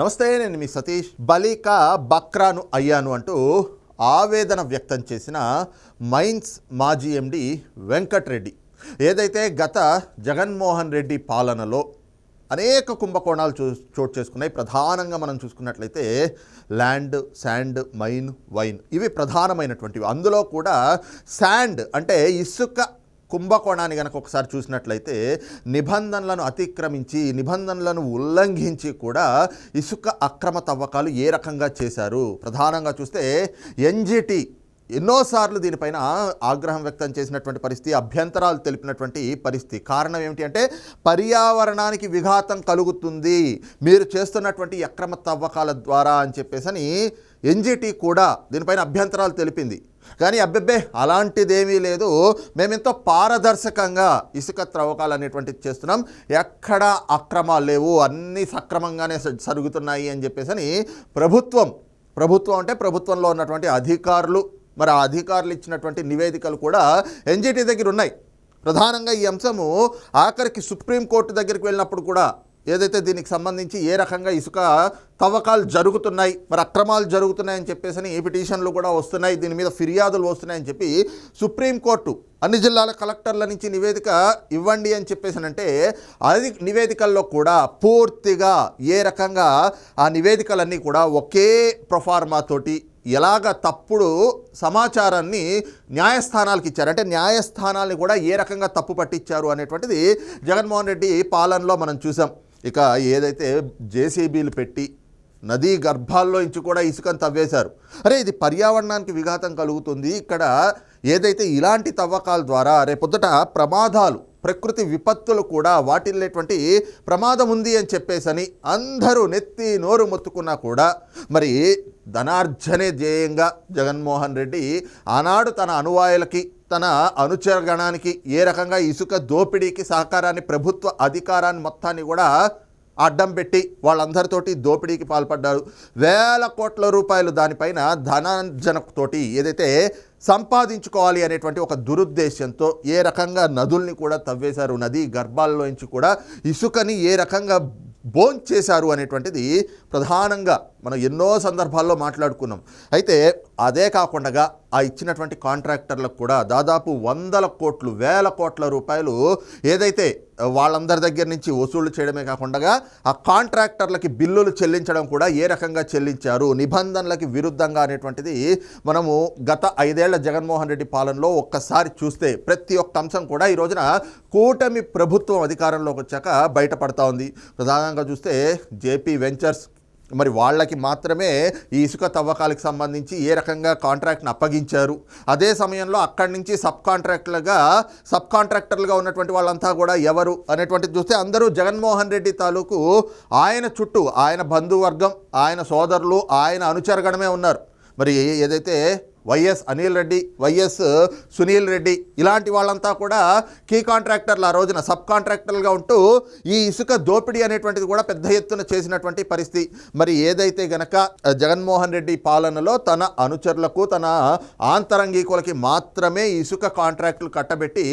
నమస్తే నేను మీ సతీష్. బలిక బక్రాను అయ్యాను అంటూ ఆవేదన వ్యక్తం చేసిన మైన్స్ మాజీ ఎండి వెంకట్రెడ్డి. ఏదైతే గత జగన్మోహన్ రెడ్డి పాలనలో అనేక కుంభకోణాలు చూ చోటు చేసుకున్నాయి ప్రధానంగా మనం చూసుకున్నట్లయితే ల్యాండ్ శాండ్ మైన్ వైన్ ఇవి ప్రధానమైనటువంటివి. అందులో కూడా శాండ్ అంటే ఇసుక కుంభకోణాన్ని కనుక ఒకసారి చూసినట్లయితే నిబంధనలను అతిక్రమించి నిబంధనలను ఉల్లంఘించి కూడా ఇసుక అక్రమ తవ్వకాలు ఏ రకంగా చేశారు? ప్రధానంగా చూస్తే ఎన్జిటి ఎన్నోసార్లు దీనిపైన ఆగ్రహం వ్యక్తం చేసినటువంటి పరిస్థితి అభ్యంతరాలు తెలిపినటువంటి పరిస్థితి. కారణం ఏమిటి అంటే పర్యావరణానికి విఘాతం కలుగుతుంది. మీరు చేస్తున్నటువంటి అక్రమ తవ్వకాల ద్వారా అని చెప్పేసని ఎన్జిటి కూడా దీనిపైన అభ్యంతరాలు తెలిపింది. కానీ అబ్బెబ్బే అలాంటిదేమీ లేదు. మేమెంతో పారదర్శకంగా ఇసుక త్రవ్వకాలు అనేటువంటిది చేస్తున్నాం. ఎక్కడ అక్రమాలు లేవు. అన్నీ సక్రమంగానే జరుగుతున్నాయి అని చెప్పేసి ప్రభుత్వం ప్రభుత్వం అంటే ప్రభుత్వంలో ఉన్నటువంటి అధికారులు మరి ఆ అధికారులు ఇచ్చినటువంటి నివేదికలు కూడా ఎన్జిటి దగ్గర ఉన్నాయి. ప్రధానంగా ఈ అంశము ఆఖరికి సుప్రీంకోర్టు దగ్గరికి వెళ్ళినప్పుడు కూడా ఏదైతే దీనికి సంబంధించి ఏ రకంగా ఇసుక తవ్వకాలు జరుగుతున్నాయి మరి అక్రమాలు జరుగుతున్నాయని చెప్పేసి ఈ పిటిషన్లు కూడా వస్తున్నాయి దీని మీద ఫిర్యాదులు వస్తున్నాయని చెప్పి సుప్రీంకోర్టు అన్ని జిల్లాల కలెక్టర్ల నుంచి నివేదిక ఇవ్వండి అని చెప్పేసానంటే అది నివేదికల్లో కూడా పూర్తిగా ఏ రకంగా ఆ నివేదికలన్నీ కూడా ఒకే ప్రొఫార్మా తోటి ఎలాగ తప్పుడు సమాచారాన్ని న్యాయస్థానాలకు ఇచ్చారు? అంటే న్యాయస్థానాల్ని కూడా ఏ రకంగా తప్పు పట్టించారు అనేటువంటిది జగన్మోహన్ రెడ్డి పాలనలో మనం చూసాం. ఇక ఏదైతే జేసీబీలు పెట్టి నదీ గర్భాల్లో ఇంచి కూడా ఇసుకను తవ్వేశారు. అరే ఇది పర్యావరణానికి విఘాతం కలుగుతుంది. ఇక్కడ ఏదైతే ఇలాంటి తవ్వకాల ద్వారా రేపొద్దుట ప్రమాదాలు ప్రకృతి విపత్తులు కూడా వాటిల్లేటువంటి ప్రమాదం ఉంది అని చెప్పేసని అందరూ నెత్తి నోరు మొత్తుకున్నా కూడా మరి ధనార్జనే ధ్యేయంగా జగన్మోహన్ రెడ్డి ఆనాడు తన అనువాయులకి తన అనుచరగణానికి ఏ రకంగా ఇసుక దోపిడీకి సహకారాన్ని ప్రభుత్వ అధికారాన్ని మొత్తాన్ని కూడా అడ్డం పెట్టి వాళ్ళందరితోటి దోపిడీకి పాల్పడ్డారు. వేల కోట్ల రూపాయలు దానిపైన ధనార్జనతోటి ఏదైతే సంపాదించుకోవాలి అనేటువంటి ఒక దురుద్దేశంతో ఏ రకంగా నదుల్ని కూడా తవ్వేశారు నది గర్భాల్లోంచి కూడా ఇసుకని ఏ రకంగా బోన్ చేశారు అనేటువంటిది ప్రధానంగా మనం ఎన్నో సందర్భాల్లో మాట్లాడుకున్నాం. అయితే అదే కాకుండా ఆ ఇచ్చినటువంటి కాంట్రాక్టర్లకు కూడా దాదాపు వందల కోట్లు వేల కోట్ల రూపాయలు ఏదైతే వాళ్ళందరి దగ్గర నుంచి వసూలు చేయడమే కాకుండా ఆ కాంట్రాక్టర్లకి బిల్లులు చెల్లించడం కూడా ఏ రకంగా చెల్లించారు నిబంధనలకి విరుద్ధంగా అనేటువంటిది మనము గత ఐదేళ్ళ జగన్మోహన్ రెడ్డి పాలనలో ఒక్కసారి చూస్తే ప్రతి ఒక్క అంశం కూడా ఈ రోజున కూటమి ప్రభుత్వం అధికారంలోకి వచ్చాక బయటపడతా ఉంది. ప్రధానంగా చూస్తే జేపీ వెంచర్స్ మరి వాళ్ళకి మాత్రమే ఈ ఇసుక తవ్వకాలకు సంబంధించి ఏ రకంగా కాంట్రాక్ట్ని అప్పగించారు? అదే సమయంలో అక్కడి నుంచి సబ్ కాంట్రాక్టర్లుగా సబ్ కాంట్రాక్టర్లుగా ఉన్నటువంటి వాళ్ళంతా కూడా ఎవరు అనేటువంటిది చూస్తే అందరూ జగన్మోహన్ రెడ్డి తాలూకు ఆయన చుట్టూ ఆయన బంధువర్గం ఆయన సోదరులు ఆయన అనుచరగణమే ఉన్నారు. మరి ఏదైతే Y S Anil Reddy Y S Sunil Reddy ఇలాంటి వాళ్ళంతా కూడా కీ కాంట్రాక్టర్లు ఆ రోజున సబ్ కాంట్రాక్టర్లుగా ఉంటూ ఈ ఇసుక దోపిడీ అనేటువంటిది కూడా పెద్ద ఎత్తున చేసినటువంటి పరిస్థితి. మరి ఏదైతే గనక జగన్మోహన్ రెడ్డి పాలనలో తన అనుచరులకు తన ఆంతరంగికులకి మాత్రమే ఇసుక కాంట్రాక్టులు కట్టబెట్టి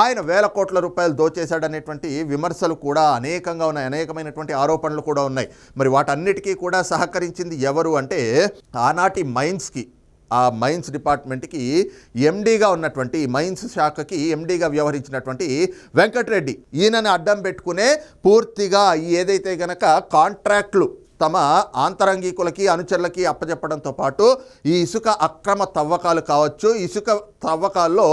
ఆయన వేల కోట్ల రూపాయలు దోచేశాడనేటువంటి విమర్శలు కూడా అనేకంగా ఉన్నాయి. అనేకమైనటువంటి ఆరోపణలు కూడా ఉన్నాయి. మరి వాటన్నిటికీ కూడా సహకరించింది ఎవరు అంటే ఆనాటి మైన్స్కి ఆ మైన్స్ డిపార్ట్మెంట్కి ఎండీగా ఉన్నటువంటి మైన్స్ శాఖకి ఎండీగా వ్యవహరించినటువంటి వెంకటరెడ్డి. ఈయనని అడ్డం పెట్టుకునే పూర్తిగా ఏదైతే గనక కాంట్రాక్ట్లు తమ ఆంతరంగికులకి అనుచరులకి అప్పచెప్పడంతో పాటు ఈ ఇసుక అక్రమ తవ్వకాలు కావచ్చు ఇసుక తవ్వకాల్లో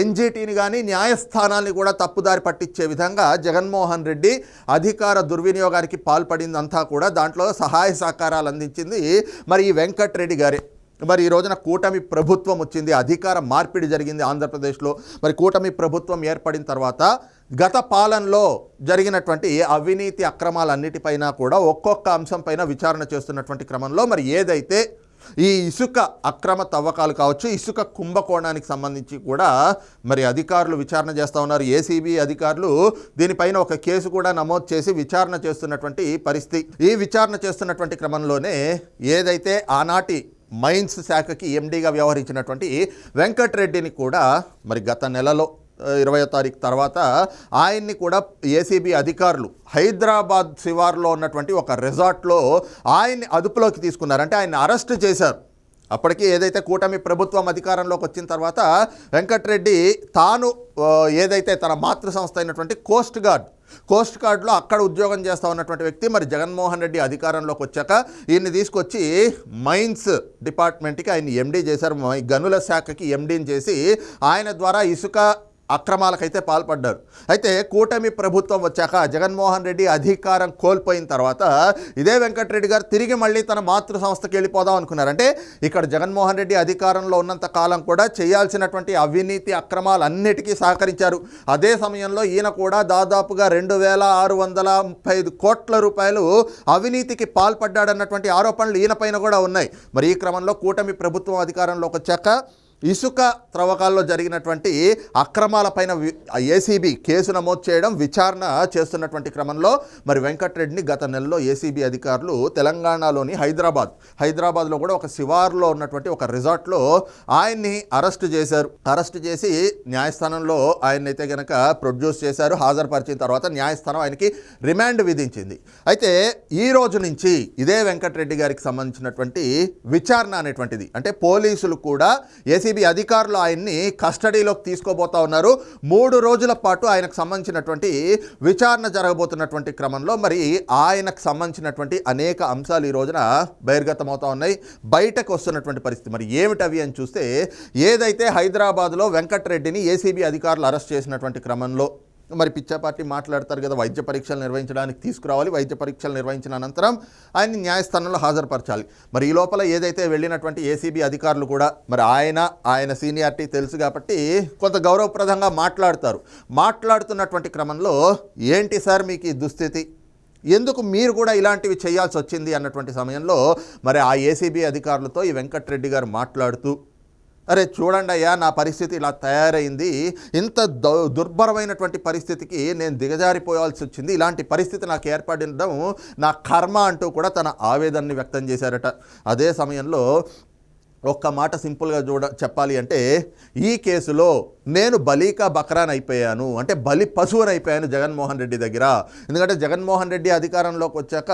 ఎన్జిటిని కానీ న్యాయస్థానాన్ని కూడా తప్పుదారి పట్టించే విధంగా జగన్మోహన్ రెడ్డి అధికార దుర్వినియోగానికి పాల్పడిందంతా కూడా దాంట్లో సహాయ సహకారాలు అందించింది మరి ఈ వెంకట్రెడ్డి గారే. మరి ఈ రోజున కూటమి ప్రభుత్వం వచ్చింది అధికార మార్పిడి జరిగింది ఆంధ్రప్రదేశ్లో. మరి కూటమి ప్రభుత్వం ఏర్పడిన తర్వాత గత పాలనలో జరిగినటువంటి అవినీతి అక్రమాలన్నిటిపైన కూడా ఒక్కొక్క అంశంపైన విచారణ చేస్తున్నటువంటి క్రమంలో మరి ఏదైతే ఈ ఇసుక అక్రమ తవ్వకాలు కావచ్చు ఇసుక కుంభకోణానికి సంబంధించి కూడా మరి అధికారులు విచారణ చేస్తూ ఉన్నారు. ఏసీబీ అధికారులు దీనిపైన ఒక కేసు కూడా నమోదు చేసి విచారణ చేస్తున్నటువంటి పరిస్థితి. ఈ విచారణ చేస్తున్నటువంటి క్రమంలోనే ఏదైతే ఆనాటి మైన్స్ శాఖకి ఎండీగా వ్యవహరించినటువంటి వెంకట్రెడ్డిని కూడా మరి గత నెలలో ఇరవయో తారీఖు తర్వాత ఆయన్ని కూడా ఏసీబీ అధికారులు హైదరాబాద్ శివార్లో ఉన్నటువంటి ఒక రిజార్ట్లో ఆయన్ని అదుపులోకి తీసుకున్నారు అంటే ఆయన్ని అరెస్ట్ చేశారు. అప్పటికి ఏదైతే కూటమి ప్రభుత్వం అధికారంలోకి వచ్చిన తర్వాత వెంకటరెడ్డి తాను ఏదైతే తన మాతృ సంస్థ అయినటువంటి కోస్ట్ గార్డ్ కోస్ట్ గార్డ్లో అక్కడ ఉద్యోగం చేస్తా ఉన్నటువంటి వ్యక్తి మరి జగన్మోహన్ రెడ్డి అధికారంలోకి వచ్చాక ఈయన్ని తీసుకొచ్చి మైన్స్ డిపార్ట్మెంట్కి ఆయన ఎండీ చేశారు. గనుల శాఖకి ఎండీని చేసి ఆయన ద్వారా ఇసుక అక్రమాలకైతే పాల్పడ్డారు. అయితే కూటమి ప్రభుత్వం వచ్చాక జగన్మోహన్ రెడ్డి అధికారం కోల్పోయిన తర్వాత ఇదే వెంకటరెడ్డి గారు తిరిగి మళ్ళీ తన మాతృ సంస్థకి వెళ్ళిపోదాం అనుకున్నారు. అంటే ఇక్కడ జగన్మోహన్ రెడ్డి అధికారంలో ఉన్నంత కాలం కూడా చేయాల్సినటువంటి అవినీతి అక్రమాలన్నిటికీ సహకరించారు. అదే సమయంలో ఈయన కూడా దాదాపుగా రెండు వేల ఆరు వందల ముప్పై ఐదు కోట్ల రూపాయలు అవినీతికి పాల్పడ్డాడన్నటువంటి ఆరోపణలు ఈయన పైన కూడా ఉన్నాయి. మరి ఈ క్రమంలో కూటమి ప్రభుత్వం అధికారంలోకి వచ్చాక ఇసుక త్రవ్వకాల్లో జరిగినటువంటి అక్రమాలపైన ఏసీబీ కేసు నమోదు చేయడం విచారణ చేస్తున్నటువంటి క్రమంలో మరి వెంకటరెడ్డిని గత నెలలో ఏసీబీ అధికారులు తెలంగాణలోని హైదరాబాద్ హైదరాబాద్లో కూడా ఒక శివార్లో ఉన్నటువంటి ఒక రిజార్ట్లో ఆయన్ని అరెస్ట్ చేశారు. అరెస్ట్ చేసి న్యాయస్థానంలో ఆయన్నైతే అయితే గనక ప్రొడ్యూస్ చేశారు హాజరుపరిచిన తర్వాత న్యాయస్థానం ఆయనకి రిమాండ్ విధించింది. అయితే ఈ రోజు నుంచి ఇదే వెంకటరెడ్డి గారికి సంబంధించినటువంటి విచారణ అనేటువంటిది. అంటే పోలీసులు కూడా ఏసీ ఏసీబీ అధికారులు ఆయన్ని కస్టడీలోకి తీసుకోబోతా ఉన్నారు. మూడు రోజుల పాటు ఆయనకు సంబంధించినటువంటి విచారణ జరగబోతున్నటువంటి క్రమంలో మరి ఆయనకు సంబంధించినటువంటి అనేక అంశాలు ఈ రోజున బహిర్గతమవుతా ఉన్నాయి. బయటకు వస్తున్నటువంటి పరిస్థితి మరి ఏమిటవి అని చూస్తే ఏదైతే హైదరాబాద్లో వెంకటరెడ్డిని ఏసీబీ అధికారులు అరెస్ట్ చేసినటువంటి క్రమంలో మరి పిచ్చా పార్టీ మాట్లాడతారు కదా వైద్య పరీక్షలు నిర్వహించడానికి తీసుకురావాలి వైద్య పరీక్షలు నిర్వహించిన అనంతరం ఆయన్ని న్యాయస్థానంలో హాజరుపరచాలి. మరి ఈ లోపల ఏదైతే వెళ్ళినటువంటి ఏసీబీ అధికారులు కూడా మరి ఆయన ఆయన సీనియారిటీ తెలుసు కాబట్టి కొంత గౌరవప్రదంగా మాట్లాడతారు. మాట్లాడుతున్నటువంటి క్రమంలో ఏంటి సార్ మీకు ఈ దుస్థితి? ఎందుకు మీరు కూడా ఇలాంటివి చేయాల్సి వచ్చింది? అన్నటువంటి సమయంలో మరి ఆ ఏసీబీ అధికారులతో ఈ వెంకట్రెడ్డి గారు మాట్లాడుతూ అరే చూడండి అయ్యా నా పరిస్థితి ఇలా తయారైంది. ఇంత దుర్భరమైనటువంటి పరిస్థితికి నేను దిగజారిపోవాల్సి వచ్చింది. ఇలాంటి పరిస్థితి నాకు ఏర్పడడం నా కర్మ అంటూ కూడా తన ఆవేదనని వ్యక్తం చేశారట. అదే సమయంలో ఒక్క మాట సింపుల్గా చూడ చెప్పాలి అంటే ఈ కేసులో నేను బలీకా బక్రాన్ అయిపోయాను. అంటే బలి పశువుని అయిపోయాను జగన్మోహన్ రెడ్డి దగ్గర. ఎందుకంటే జగన్మోహన్ రెడ్డి అధికారంలోకి వచ్చాక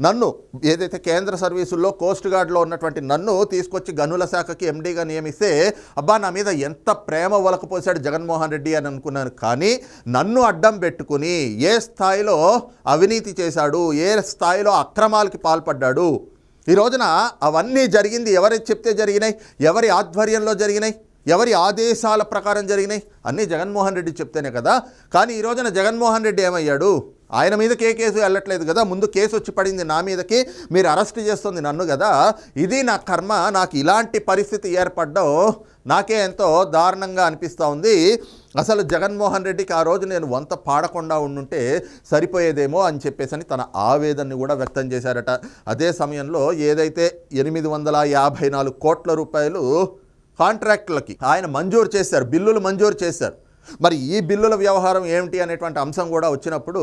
నన్ను ఏదైతే కేంద్ర సర్వీసుల్లో కోస్ట్ గార్డ్లో ఉన్నటువంటి నన్ను తీసుకొచ్చి గనుల శాఖకి ఎండీగా నియమిస్తే అబ్బా నా మీద ఎంత ప్రేమ వలకపోసాడు జగన్మోహన్ రెడ్డి అని అనుకున్నాను. కానీ నన్ను అడ్డం పెట్టుకుని ఏ స్థాయిలో అవినీతి చేశాడు ఏ స్థాయిలో అక్రమాలకి పాల్పడ్డాడు ఈ రోజున అవన్నీ జరిగింది ఎవరి చెప్తే జరిగినాయి ఎవరి ఆధ్వర్యంలో జరిగినాయి ఎవరి ఆదేశాల ప్రకారం జరిగినాయి అన్నీ జగన్మోహన్ రెడ్డి చెప్తేనే కదా. కానీ ఈ రోజున జగన్మోహన్ రెడ్డి ఏమయ్యాడు? ఆయన మీదకి ఏ కేసు వెళ్ళట్లేదు కదా ముందు కేసు వచ్చి పడింది నా మీదకి మీరు అరెస్ట్ చేస్తుంది నన్ను కదా ఇది నా కర్మ నాకు ఇలాంటి పరిస్థితి ఏర్పడడం నాకే ఎంతో దారుణంగా అనిపిస్తూ ఉంది అసలు జగన్మోహన్ రెడ్డికి ఆ రోజు నేను వంత పాడకుండా ఉండుంటే సరిపోయేదేమో అని చెప్పేసి అని తన ఆవేదనని కూడా వ్యక్తం చేశారట. అదే సమయంలో ఏదైతే ఎనిమిది వందల యాభై నాలుగు కోట్ల రూపాయలు కాంట్రాక్టులకి ఆయన మంజూరు చేశారు బిల్లులు మంజూరు చేశారు. మరి ఈ బిల్లుల వ్యవహారం ఏమిటి అనేటువంటి అంశం కూడా వచ్చినప్పుడు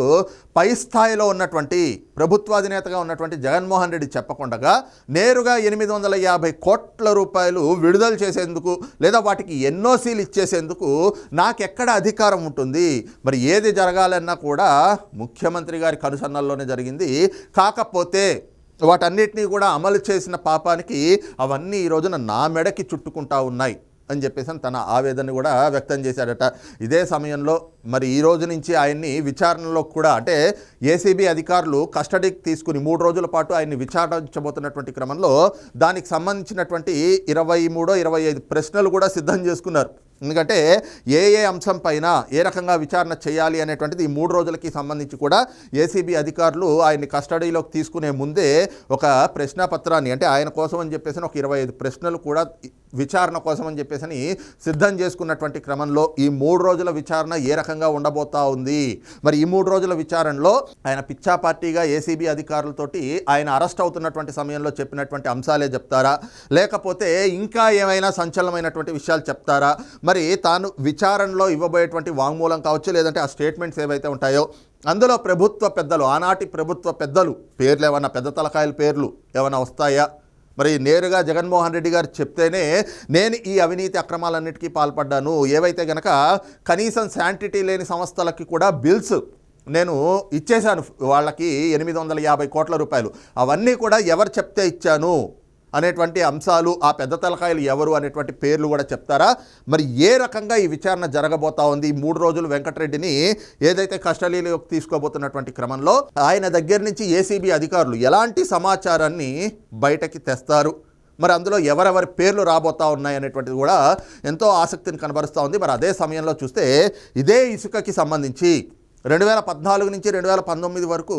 పై స్థాయిలో ఉన్నటువంటి ప్రభుత్వాధినేతగా ఉన్నటువంటి జగన్మోహన్ రెడ్డి చెప్పకుండా నేరుగా ఎనిమిది వందల యాభై కోట్ల రూపాయలు విడుదల చేసేందుకు లేదా వాటికి ఎన్ఓసీలు ఇచ్చేసేందుకు నాకెక్కడ అధికారం ఉంటుంది? మరి ఏది జరగాలన్నా కూడా ముఖ్యమంత్రి గారి కనుసన్నల్లోనే జరిగింది. కాకపోతే వాటన్నిటినీ కూడా అమలు చేసిన పాపానికి అవన్నీ ఈ రోజున నా మెడకి చుట్టుకుంటా ఉన్నాయి. అని చెప్పేసి తన ఆవేదన కూడా వ్యక్తం చేశాడట. ఇదే సమయంలో మరి ఈ రోజు నుంచి ఆయన్ని విచారణలో కూడా అంటే ఏసీబీ అధికారులు కస్టడీకి తీసుకుని మూడు రోజుల పాటు ఆయన్ని విచారించబోతున్నటువంటి క్రమంలో దానికి సంబంధించినటువంటి ఇరవై మూడో ఇరవై ఐదు ప్రశ్నలు కూడా సిద్ధం చేసుకున్నారు. ఎందుకంటే ఏ ఏ అంశం పైన ఏ రకంగా విచారణ చేయాలి అనేటువంటిది ఈ మూడు రోజులకి సంబంధించి కూడా ఏసీబీ అధికారులు ఆయన్ని కస్టడీలోకి తీసుకునే ముందే ఒక ప్రశ్నపత్రాన్ని అంటే ఆయన కోసం అని చెప్పేసి ఒక ఇరవై ఐదు ప్రశ్నలు కూడా విచారణ కోసం అని చెప్పేసి సిద్ధం చేసుకున్నటువంటి క్రమంలో ఈ మూడు రోజుల విచారణ ఏ రకంగా ఉండబోతా ఉంది? మరి ఈ మూడు రోజుల విచారణలో ఆయన పిచ్చా పార్టీగా ఏసీబీ అధికారులతోటి ఆయన అరెస్ట్ అవుతున్నటువంటి సమయంలో చెప్పినటువంటి అంశాలే చెప్తారా? లేకపోతే ఇంకా ఏమైనా సంచలనమైనటువంటి విషయాలు చెప్తారా? మరి తాను విచారణలో ఇవ్వబోయేటువంటి వాంగ్మూలం కావచ్చు లేదంటే ఆ స్టేట్మెంట్స్ ఏవైతే ఉంటాయో అందులో ప్రభుత్వ పెద్దలు ఆనాటి ప్రభుత్వ పెద్దలు పేర్లు ఏమన్నా పెద్ద తలకాయల పేర్లు ఏమైనా వస్తాయా? మరి నేరుగా జగన్మోహన్ రెడ్డి గారు చెప్తేనే నేను ఈ అవినీతి అక్రమాలన్నిటికీ పాల్పడ్డాను. ఏవైతే గనక కనీసం శాంటిటీ లేని సంస్థలకి కూడా బిల్స్ నేను ఇచ్చేశాను. వాళ్ళకి ఎనిమిది వందల యాభై కోట్ల రూపాయలు. అవన్నీ కూడా ఎవరు చెప్తే ఇచ్చాను? అనేటువంటి అంశాలు ఆ పెద్ద తలకాయలు ఎవరు అనేటువంటి పేర్లు కూడా చెప్తారా? మరి ఏ రకంగా ఈ విచారణ జరగబోతా ఉంది? ఈ మూడు రోజులు వెంకటరెడ్డిని ఏదైతే కస్టడీలోకి తీసుకోబోతున్నటువంటి క్రమంలో ఆయన దగ్గర నుంచి ఏసీబీ అధికారులు ఎలాంటి సమాచారాన్ని బయటకి తెస్తారు? మరి అందులో ఎవరెవరి పేర్లు రాబోతా ఉన్నాయి అనేటువంటిది కూడా ఎంతో ఆసక్తిని కనబరుస్తూ ఉంది. మరి అదే సమయంలో చూస్తే ఇదే ఇసుకకి సంబంధించి రెండు వేల పద్నాలుగు నుంచి రెండు వేల పంతొమ్మిది వరకు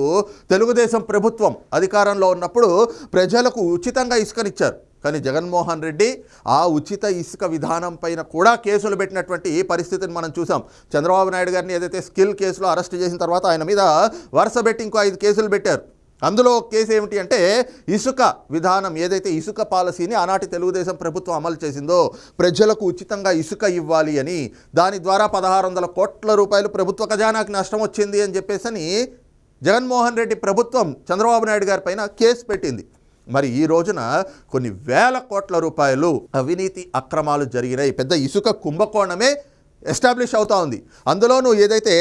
తెలుగుదేశం ప్రభుత్వం అధికారంలో ఉన్నప్పుడు ప్రజలకు ఉచితంగా ఇసుకనిచ్చారు. కానీ జగన్మోహన్ రెడ్డి ఆ ఉచిత ఇసుక విధానం పైన కూడా కేసులు పెట్టినటువంటి పరిస్థితిని మనం చూసాం. చంద్రబాబు నాయుడు గారిని ఏదైతే స్కిల్ కేసులో అరెస్ట్ చేసిన తర్వాత ఆయన మీద వరుస పెట్టి ఇంకో ఐదు కేసులు పెట్టారు. అందులో కేసు ఏమిటి అంటే ఇసుక విధానం ఏదైతే ఇసుక పాలసీని ఆనాటి తెలుగుదేశం ప్రభుత్వం అమలు చేసిందో ప్రజలకు ఉచితంగా ఇసుక ఇవ్వాలి అని దాని ద్వారా పదహారు వందల కోట్ల రూపాయలు ప్రభుత్వ ఖజానాకి నష్టం వచ్చింది అని చెప్పేసి జగన్మోహన్ రెడ్డి ప్రభుత్వం చంద్రబాబు నాయుడు గారి పైన కేసు పెట్టింది. మరి ఈ రోజున కొన్ని వేల కోట్ల రూపాయలు అవినీతి అక్రమాలు జరిగినాయి. పెద్ద ఇసుక కుంభకోణమే ఎస్టాబ్లిష్ అవుతా ఉంది. అందులోనూ ఏదైతే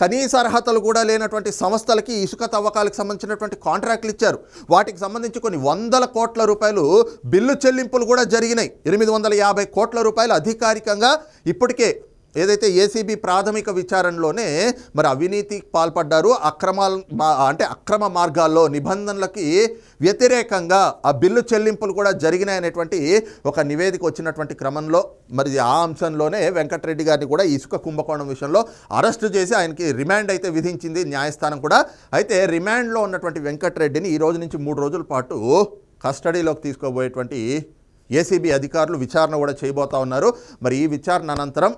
కనీస అర్హతలు కూడా లేనటువంటి సంస్థలకి ఇసుక తవ్వకాలకు సంబంధించినటువంటి కాంట్రాక్ట్లు ఇచ్చారు. వాటికి సంబంధించి కొన్ని వందల కోట్ల రూపాయలు బిల్లు చెల్లింపులు కూడా జరిగినాయి. ఎనిమిది వందల యాభై కోట్ల రూపాయలు అధికారికంగా ఇప్పటికే ఏదైతే ఏసీబీ ప్రాథమిక విచారణలోనే మరి అవినీతికి పాల్పడ్డారు అక్రమాల అంటే అక్రమ మార్గాల్లో నిబంధనలకి వ్యతిరేకంగా ఆ బిల్లు చెల్లింపులు కూడా జరిగినాయనేటువంటి ఒక నివేదిక వచ్చినటువంటి క్రమంలో మరి ఆ అంశంలోనే వెంకటరెడ్డి గారిని కూడా ఇసుక కుంభకోణం విషయంలో అరెస్టు చేసి ఆయనకి రిమాండ్ అయితే విధించింది న్యాయస్థానం కూడా. అయితే రిమాండ్లో ఉన్నటువంటి వెంకటరెడ్డిని ఈ రోజు నుంచి మూడు రోజుల పాటు కస్టడీలోకి తీసుకోబోయేటువంటి ఏసీబీ అధికారులు విచారణ కూడా చేయబోతా ఉన్నారు. మరి ఈ విచారణ అనంతరం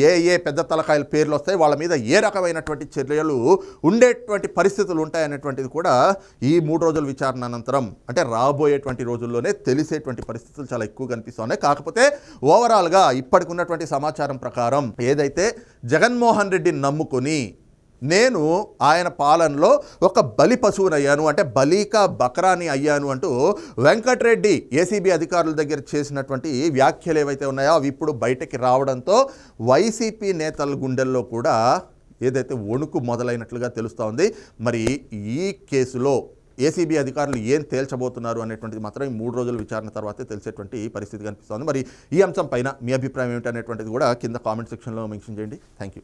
ఏ ఏ పెద్ద తలకాయల పేర్లు వస్తాయి వాళ్ళ మీద ఏ రకమైనటువంటి చర్యలు ఉండేటువంటి పరిస్థితులు ఉంటాయనేటువంటిది కూడా ఈ మూడు రోజుల విచారణ అనంతరం అంటే రాబోయేటువంటి రోజుల్లోనే తెలిసేటువంటి పరిస్థితులు చాలా ఎక్కువ కనిపిస్తున్నాయి కాకపోతే ఓవరాల్గా ఇప్పటికి ఉన్నటువంటి సమాచారం ప్రకారం ఏదైతే జగన్మోహన్ రెడ్డిని నమ్ముకుని నేను ఆయన పాలనలో ఒక బలి పశువునయ్యాను అంటే బలిక బక్రాని అయ్యాను అంటూ వెంకటరెడ్డి ఏసీబీ అధికారుల దగ్గర చేసినటువంటి వ్యాఖ్యలు ఏవైతే ఉన్నాయో అవి ఇప్పుడు బయటకి రావడంతో వైసీపీ నేతల గుండెల్లో కూడా ఏదైతే వణుకు మొదలైనట్లుగా తెలుస్తూ ఉంది. మరి ఈ కేసులో ఏసీబీ అధికారులు ఏం తేల్చబోతున్నారు అనేటువంటిది మాత్రం ఈ మూడు రోజుల విచారణ తర్వాతే తెలిసేటువంటి పరిస్థితి కనిపిస్తోంది మరి ఈ అంశం పైన మీ అభిప్రాయం ఏమిటి అనేటువంటిది కూడా కింద కామెంట్ సెక్షన్లో మెన్షన్ చేయండి. Thank you